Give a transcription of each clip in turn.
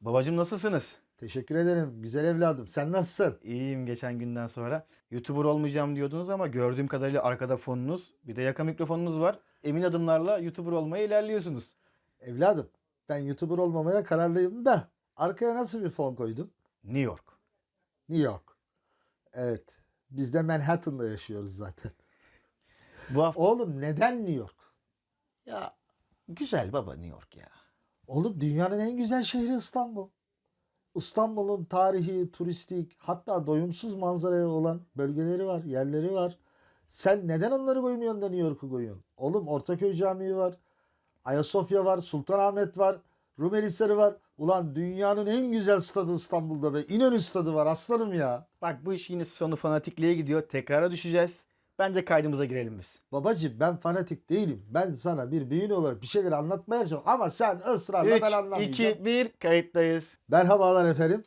Babacım nasılsınız? Teşekkür ederim. Güzel evladım. Sen nasılsın? İyiyim geçen günden sonra. YouTuber olmayacağım diyordunuz ama gördüğüm kadarıyla arkada fonunuz, bir de yaka mikrofonunuz var. Emin adımlarla YouTuber olmaya ilerliyorsunuz. Evladım ben YouTuber olmamaya kararlıyım da arkaya nasıl bir fon koydun? New York. New York. Evet. Biz de Manhattan'da yaşıyoruz zaten. Bu hafta... Oğlum neden New York? Ya güzel baba New York ya. Oğlum dünyanın en güzel şehri İstanbul. İstanbul'un tarihi, turistik, hatta doyumsuz manzaraya olan bölgeleri var, yerleri var. Sen neden onları koymuyorsun da New York'u koyuyorsun? Oğlum Ortaköy Camii var, Ayasofya var, Sultanahmet var, Rumeli Hisarı var. Ulan dünyanın en güzel stadı İstanbul'da be. İnönü stadı var aslanım ya. Bak bu iş yine sonu fanatikliğe gidiyor. Tekrara düşeceğiz. Bence kaydımıza girelim biz. Babacım ben fanatik değilim. Ben sana bir büyün olarak bir şeyler anlatmaya çalışıyorum. Ama sen ısrarla 3, ben anlamayacağım. 2, 1 kayıttayız. Merhabalar efendim.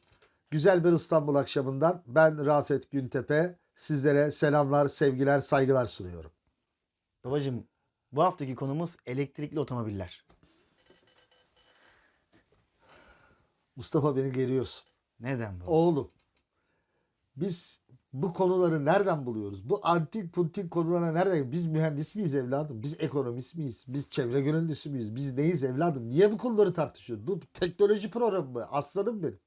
Güzel bir İstanbul akşamından ben Rafet Güntepe. Sizlere selamlar, sevgiler, saygılar sunuyorum. Babacım bu haftaki konumuz elektrikli otomobiller. Mustafa beni geriyorsun. Neden baba? Oğlum biz bu konuları nereden buluyoruz? Bu antik puntik konulara nereden? Biz mühendis miyiz evladım? Biz ekonomist miyiz? Biz çevre gönüllüsü müyüz? Biz neyiz evladım? Niye bu konuları tartışıyoruz? Bu teknoloji programı mı? Aslanım benim.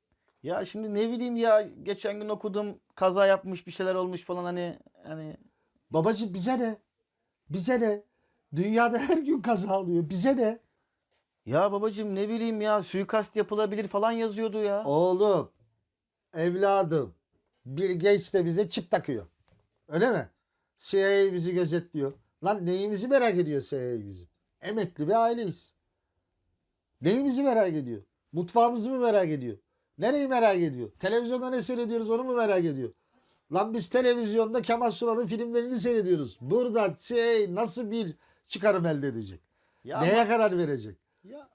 Ya şimdi ne bileyim ya geçen gün okudum kaza yapmış bir şeyler olmuş falan hani hani Babacım bize ne? Bize ne? Dünyada her gün kaza oluyor. Bize ne? ya babacım ne bileyim ya suikast yapılabilir falan yazıyordu ya. Oğlum, evladım, Bill Gates de bize çip takıyor. Öyle mi? CIA bizi gözetliyor. Lan neyimizi merak ediyor CIA bizi? Emekli bir aileyiz. Neyimizi merak ediyor? Mutfağımızı mı merak ediyor? Nereyi merak ediyor? Televizyonda ne seyrediyoruz onu mu merak ediyor? Lan biz televizyonda Kemal Sunal'ın filmlerini seyrediyoruz. Buradan CIA nasıl bir çıkarım elde edecek? Ya Neye ama- karar verecek? Ya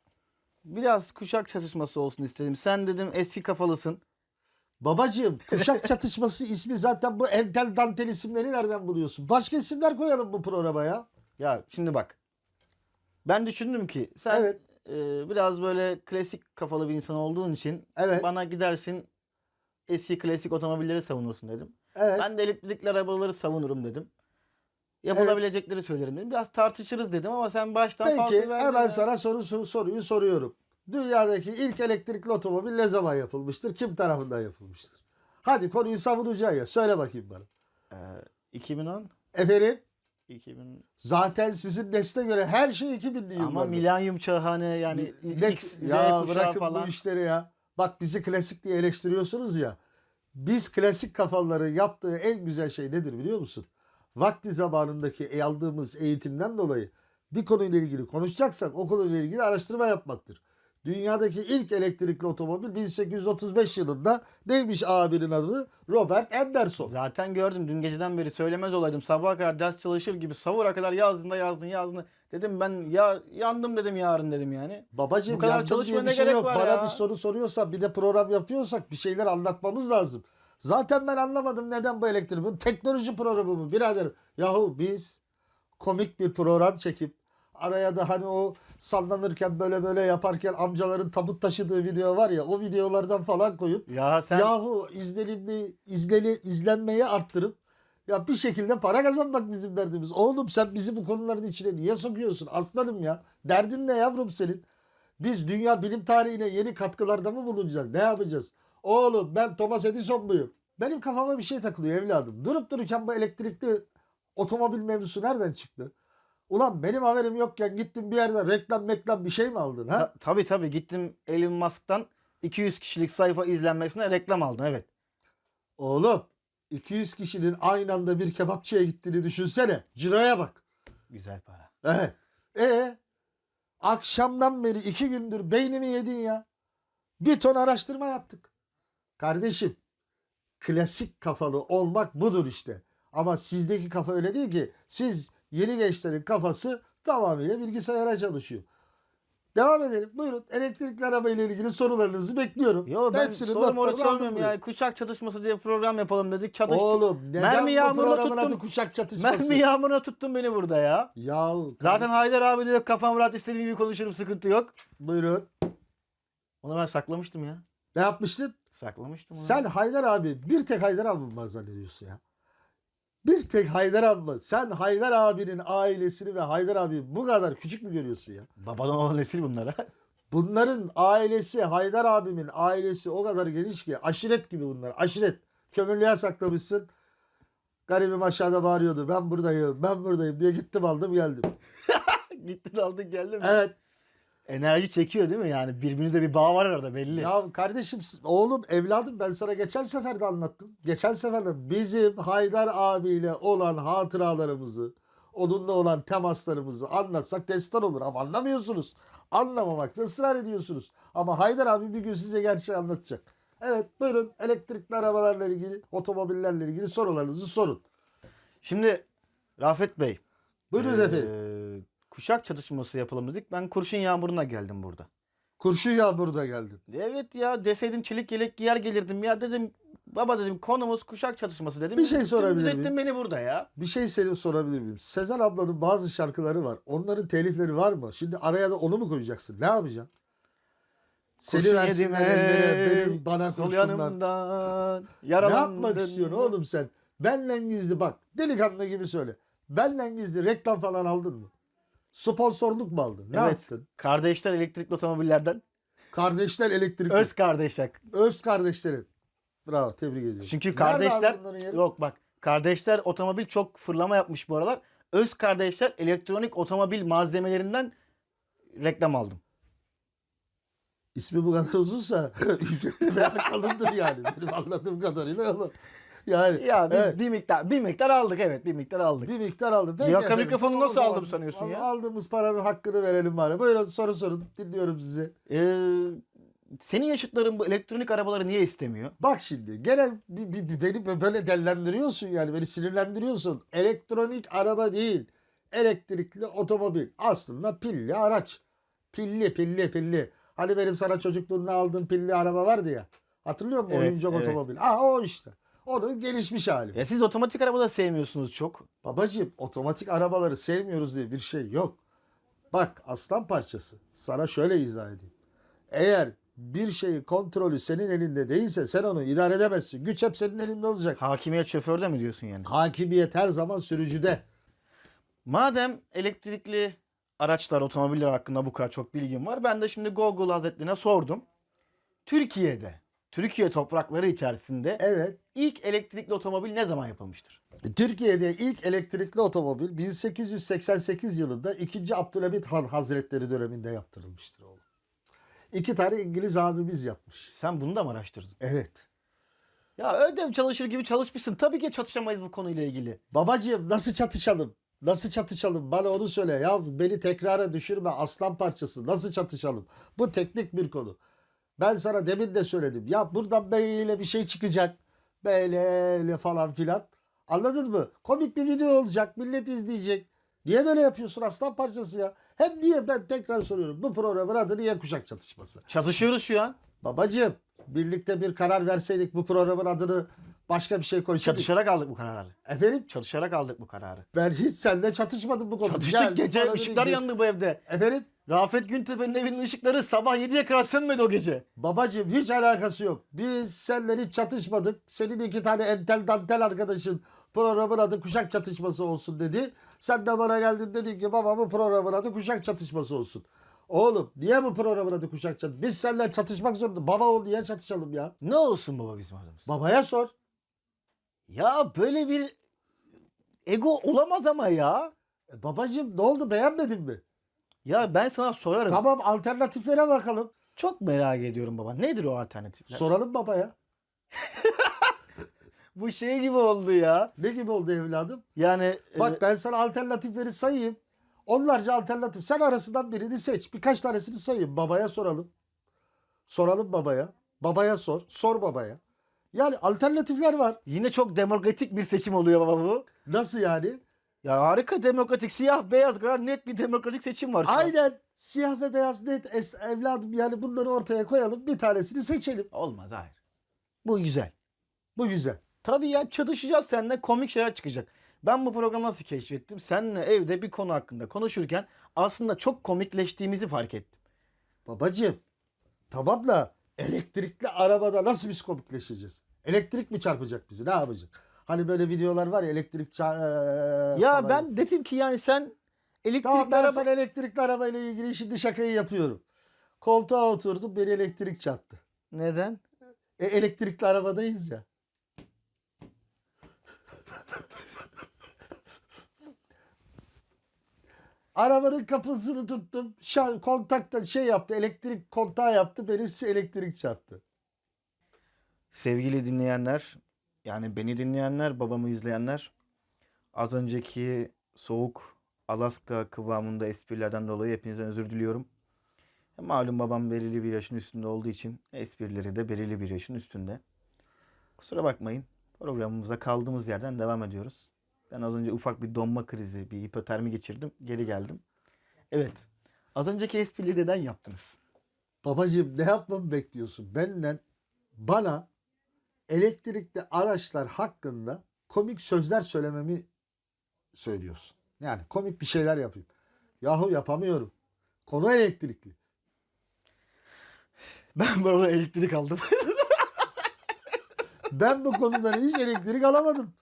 biraz kuşak çatışması olsun istedim. Sen dedim eski kafalısın. Babacığım kuşak çatışması ismi zaten bu entel dantel isimleri nereden buluyorsun? Başka isimler koyalım bu programa ya. Ya şimdi bak. Ben düşündüm ki sen Evet. e, biraz böyle klasik kafalı bir insan olduğun için Evet. bana gidersin eski klasik otomobilleri savunursun dedim. Evet. Ben de elektrikli arabaları savunurum dedim. Yapılabilecekleri söylerim dedim. Biraz tartışırız dedim ama sen baştan Peki falso verdin hemen ya. sana soru, soru soruyu soruyorum. Dünyadaki ilk elektrikli otomobil ne zaman yapılmıştır? Kim tarafından yapılmıştır? Hadi konuyu savunacaksın ya. Söyle bakayım bana. Ee, 2010 Efendim 2000 zaten sizin nesle göre her şey 2000'li yıllarda. ama milenyum çağı hani yani Ne- X, Z ya bırakın falan. bu işleri ya. Bak bizi klasik diye eleştiriyorsunuz ya. Biz klasik kafaları yaptığı en güzel şey nedir biliyor musun? Vakti zamanındaki aldığımız eğitimden dolayı bir konuyla ilgili konuşacaksak o konuyla ilgili araştırma yapmaktır. Dünyadaki ilk elektrikli otomobil 1835 yılında neymiş abinin adı? Robert Anderson. Zaten gördüm dün geceden beri söylemez olaydım. Sabaha kadar ders çalışır gibi savura kadar yazdın da yazdın yazdın. Dedim ben ya yandım dedim yarın dedim yani. Babacığım Bu kadar çalışmaya ne şey gerek yok. var Bana ya? bir soru soruyorsan bir de program yapıyorsak bir şeyler anlatmamız lazım. Zaten ben anlamadım neden bu elektrik. Bu teknoloji programı mı birader? Yahu biz komik bir program çekip araya da hani o sallanırken böyle böyle yaparken amcaların tabut taşıdığı video var ya o videolardan falan koyup Ya sen yahu izlenimli izleni, izlenmeyi arttırıp ya bir şekilde para kazanmak bizim derdimiz. Oğlum sen bizi bu konuların içine niye sokuyorsun? Aslanım ya. Derdin ne yavrum senin? Biz dünya bilim tarihine yeni katkılarda mı bulunacağız? Ne yapacağız? Oğlum ben Thomas Edison muyum? Benim kafama bir şey takılıyor evladım. Durup dururken bu elektrikli otomobil mevzusu nereden çıktı? Ulan benim haberim yokken gittin bir yerden reklam meklam bir şey mi aldın ha? Ta- tabii tabii gittim Elon Musk'tan 200 kişilik sayfa izlenmesine reklam aldım evet. Oğlum 200 kişinin aynı anda bir kebapçıya gittiğini düşünsene. Ciroya bak. Güzel para. Evet. E akşamdan beri iki gündür beynimi yedin ya. Bir ton araştırma yaptık. Kardeşim klasik kafalı olmak budur işte. Ama sizdeki kafa öyle değil ki. Siz yeni gençlerin kafası tamamıyla bilgisayara çalışıyor. Devam edelim. Buyurun. Elektrikli araba ile ilgili sorularınızı bekliyorum. Yo ben Hepsinin soru moru notlarını aldım sormuyorum ya. Kuşak çatışması diye program yapalım dedik. Çatıştık. Oğlum neden Mermi bu programın adı tuttum. kuşak çatışması? Mermi yağmuruna tuttun beni burada ya. Yahu Zaten Haydar abi diyor kafam rahat istediğim gibi konuşurum sıkıntı yok. buyurun. Onu ben saklamıştım ya. Ne yapmıştın? Saklamıştım onu. Sen Haydar abi bir tek Haydar abi var zannediyorsun ya? Bir tek Haydar abi var. Sen Haydar abinin ailesini ve Haydar abi bu kadar küçük mü görüyorsun ya? Babadan olan nesil bunlara. Bunların ailesi, Haydar abimin ailesi o kadar geniş ki aşiret gibi bunlar. Aşiret. Kömürlüğe saklamışsın. Garibim aşağıda bağırıyordu. Ben buradayım, ben buradayım diye gittim aldım geldim. Gittin aldın geldin mi? Evet. Enerji çekiyor değil mi yani? Birbirinizde bir bağ var orada belli. Ya kardeşim, oğlum, evladım ben sana geçen sefer de anlattım. Geçen sefer de bizim Haydar abiyle olan hatıralarımızı, onunla olan temaslarımızı anlatsak destan olur ama anlamıyorsunuz. Anlamamakta ısrar ediyorsunuz. Ama Haydar abi bir gün size gerçeği anlatacak. Evet buyurun elektrikli arabalarla ilgili, otomobillerle ilgili sorularınızı sorun. Şimdi Rafet Bey. Buyurunuz eee, efendim. Kuşak çatışması yapalım dedik. Ben kurşun yağmuruna geldim burada. Kurşun yağmurda geldin. Evet ya deseydin çelik yelek giyer gelirdim ya dedim. Baba dedim konumuz kuşak çatışması dedim. Bir şey sorabilir miyim? ettin beni burada ya. Bir şey seni sorabilir miyim? Sezen ablanın bazı şarkıları var. Onların telifleri var mı? Şimdi araya da onu mu koyacaksın? Ne yapacaksın? Seni Kurşun versinler yedim ellere, ey, benim bana sol kurşunlar. yanımdan Ne yaralandın. yapmak istiyorsun oğlum sen? Benle gizli bak. Delikanlı gibi söyle. Benle gizli reklam falan aldın mı? Sponsorluk mu aldın? Ne Evet. yaptın? Kardeşler elektrikli otomobillerden. Kardeşler elektrikli. Öz Öz, kardeşler. kardeşlerin. Bravo tebrik ediyorum. Çünkü Nerede kardeşler yok bak kardeşler otomobil çok fırlama yapmış bu aralar. Öz kardeşler elektronik otomobil malzemelerinden reklam aldım. İsmi bu kadar uzunsa ücretli veya kalındır yani. Benim anladığım kadarıyla ama. Yani Ya bir, evet, bir miktar bir miktar aldık evet bir miktar aldık. bir miktar aldım. Peki Yaka efendim, mikrofonu nasıl zaman. aldım sanıyorsun ya? Aldığımız paranın hakkını verelim bari. Buyurun soru sorun. Dinliyorum sizi. Ee, senin yaşıtların bu elektronik arabaları niye istemiyor? Bak şimdi gene bir, bir- bir- beni böyle dellendiriyorsun yani beni sinirlendiriyorsun. Elektronik araba değil. Elektrikli otomobil. Aslında pilli araç. Pilli pilli pilli. Hani benim sana çocukluğunda aldığım pilli araba vardı ya. Hatırlıyor musun? Evet, Oyuncak evet. otomobil. Ah o işte. Onun gelişmiş hali. Ya siz otomatik araba da sevmiyorsunuz çok. Babacığım otomatik arabaları sevmiyoruz diye bir şey yok. Bak aslan parçası. Sana şöyle izah edeyim. Eğer bir şeyin kontrolü senin elinde değilse sen onu idare edemezsin. Güç hep senin elinde olacak. Hakimiyet şoförde mi diyorsun yani? Hakimiyet her zaman sürücüde. Madem elektrikli araçlar, otomobiller hakkında bu kadar çok bilgim var. Ben de şimdi Google Hazretlerine sordum. Türkiye'de, Türkiye toprakları içerisinde Evet. İlk elektrikli otomobil ne zaman yapılmıştır? Türkiye'de ilk elektrikli otomobil 1888 yılında 2. Abdülhamit Han Hazretleri döneminde yaptırılmıştır oğlum. İki tane İngiliz abimiz yapmış. Sen bunu da mı araştırdın? Evet. Ya ödev çalışır gibi çalışmışsın. Tabii ki çatışamayız bu konuyla ilgili. Babacığım nasıl çatışalım? Nasıl çatışalım? Bana onu söyle. Ya beni tekrara düşürme aslan parçası. Nasıl çatışalım? Bu teknik bir konu. Ben sana demin de söyledim. Ya buradan böyle bir şey çıkacak. Böyle öyle falan filan. Anladın mı? Komik bir video olacak. Millet izleyecek. Niye böyle yapıyorsun aslan parçası ya? Hem niye ben tekrar soruyorum. Bu programın adı niye kuşak çatışması? Çatışıyoruz şu an. Babacığım birlikte bir karar verseydik bu programın adını başka bir şey koysaydık. Çatışarak aldık bu kararı. Efendim Çatışarak aldık bu kararı. ben hiç seninle çatışmadım bu konuda. Çatıştık gece ışıklar yandı bu evde. Efendim Rafet Güntepe'nin evinin ışıkları sabah 7'ye kadar sönmedi o gece. babacığım hiç alakası yok. Biz seninle hiç çatışmadık. Senin iki tane entel dantel arkadaşın programın adı kuşak çatışması olsun dedi. Sen de bana geldin dedin ki baba bu programın adı kuşak çatışması olsun. Oğlum niye bu programın adı kuşak çatışması? Biz seninle çatışmak zorunda. Baba ol niye çatışalım ya? Ne olsun baba bizim adımız? Babaya sor. Ya böyle bir ego olamaz ama ya. E, babacığım ne oldu beğenmedin mi? Ya ben sana sorarım. Tamam alternatiflere bakalım. Çok merak ediyorum baba. Nedir o alternatifler? Soralım babaya. Bu şey gibi oldu ya. Ne gibi oldu evladım? Yani Bak e, ben sana alternatifleri sayayım. Onlarca alternatif. Sen arasından birini seç. Birkaç tanesini sayayım. Babaya soralım. Soralım babaya. Babaya sor. Sor babaya. Yani alternatifler var. yine çok demokratik bir seçim oluyor baba bu. Nasıl yani? Ya harika demokratik. Siyah beyaz kadar net bir demokratik seçim var şu an. Aynen. Siyah ve beyaz net es evladım yani bunları ortaya koyalım. Bir tanesini seçelim. Olmaz hayır. Bu güzel. Bu güzel. Tabii ya çatışacağız seninle komik şeyler çıkacak. Ben bu programı nasıl keşfettim? Seninle evde bir konu hakkında konuşurken aslında çok komikleştiğimizi fark ettim. Babacığım Tamam da elektrikli arabada nasıl biz komikleşeceğiz? Elektrik mi çarpacak bizi? Ne yapacak? Hani böyle videolar var ya elektrik ça- Ya falan. ben dedim ki yani sen elektrikli Tamam ben araba... sana elektrikli arabayla ilgili şimdi şakayı yapıyorum. Koltuğa oturdum beni elektrik çarptı. Neden? E, elektrikli arabadayız ya. Arabanın kapısını tuttum. Şar, kontakta şey yaptı. Elektrik kontağı yaptı. Beni elektrik çarptı. Sevgili dinleyenler, yani beni dinleyenler, babamı izleyenler, az önceki soğuk Alaska kıvamında esprilerden dolayı hepinizden özür diliyorum. Malum babam belirli bir yaşın üstünde olduğu için esprileri de belirli bir yaşın üstünde. Kusura bakmayın. Programımıza kaldığımız yerden devam ediyoruz. Ben az önce ufak bir donma krizi, bir hipotermi geçirdim. Geri geldim. Evet. Az önceki esprileri neden yaptınız? Babacığım ne yapmamı bekliyorsun? Benden bana elektrikli araçlar hakkında komik sözler söylememi söylüyorsun. Yani komik bir şeyler yapayım. Yahu yapamıyorum. Konu elektrikli. Ben burada elektrik aldım. Ben bu konudan hiç elektrik alamadım.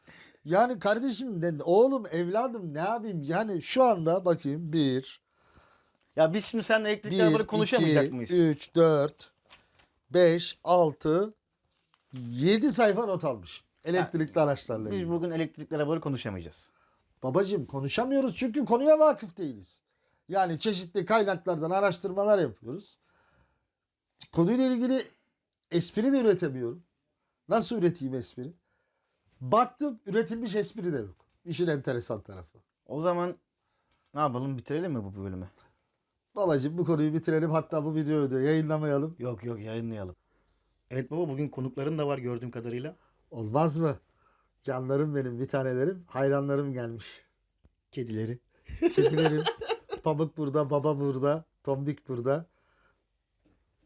Yani kardeşim, de, oğlum, evladım ne yapayım? Yani şu anda bakayım 1, ya biz şimdi seninle elektrikli 1, arabaları konuşamayacak 2, mıyız? 3, 4, 5, 6, 7 sayfa not almış. Elektrikli araçlarla Biz ilgili. bugün elektrikli arabaları konuşamayacağız. Babacığım konuşamıyoruz çünkü konuya vakıf değiliz. Yani çeşitli kaynaklardan araştırmalar yapıyoruz. Konuyla ilgili espri de üretemiyorum. Nasıl üreteyim espri? Baktım üretilmiş espri de yok. İşin enteresan tarafı. O zaman ne yapalım bitirelim mi bu bölümü? Babacığım bu konuyu bitirelim hatta bu videoyu da yayınlamayalım. Yok yok yayınlayalım. Evet baba bugün konukların da var gördüğüm kadarıyla. Olmaz mı? Canlarım benim bir tanelerim hayranlarım gelmiş. Kedileri. Kedilerim Pamuk burada, baba burada, Tombik burada.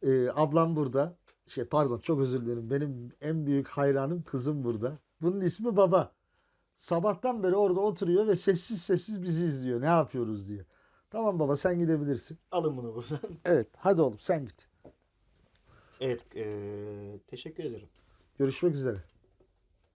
Ee, ablam burada. Şey pardon çok özür dilerim. Benim en büyük hayranım kızım burada. Bunun ismi baba. Sabahtan beri orada oturuyor ve sessiz sessiz bizi izliyor. Ne yapıyoruz diye. Tamam baba sen gidebilirsin. Alın bunu buradan. Evet hadi oğlum sen git. Evet eee, teşekkür ederim. Görüşmek üzere.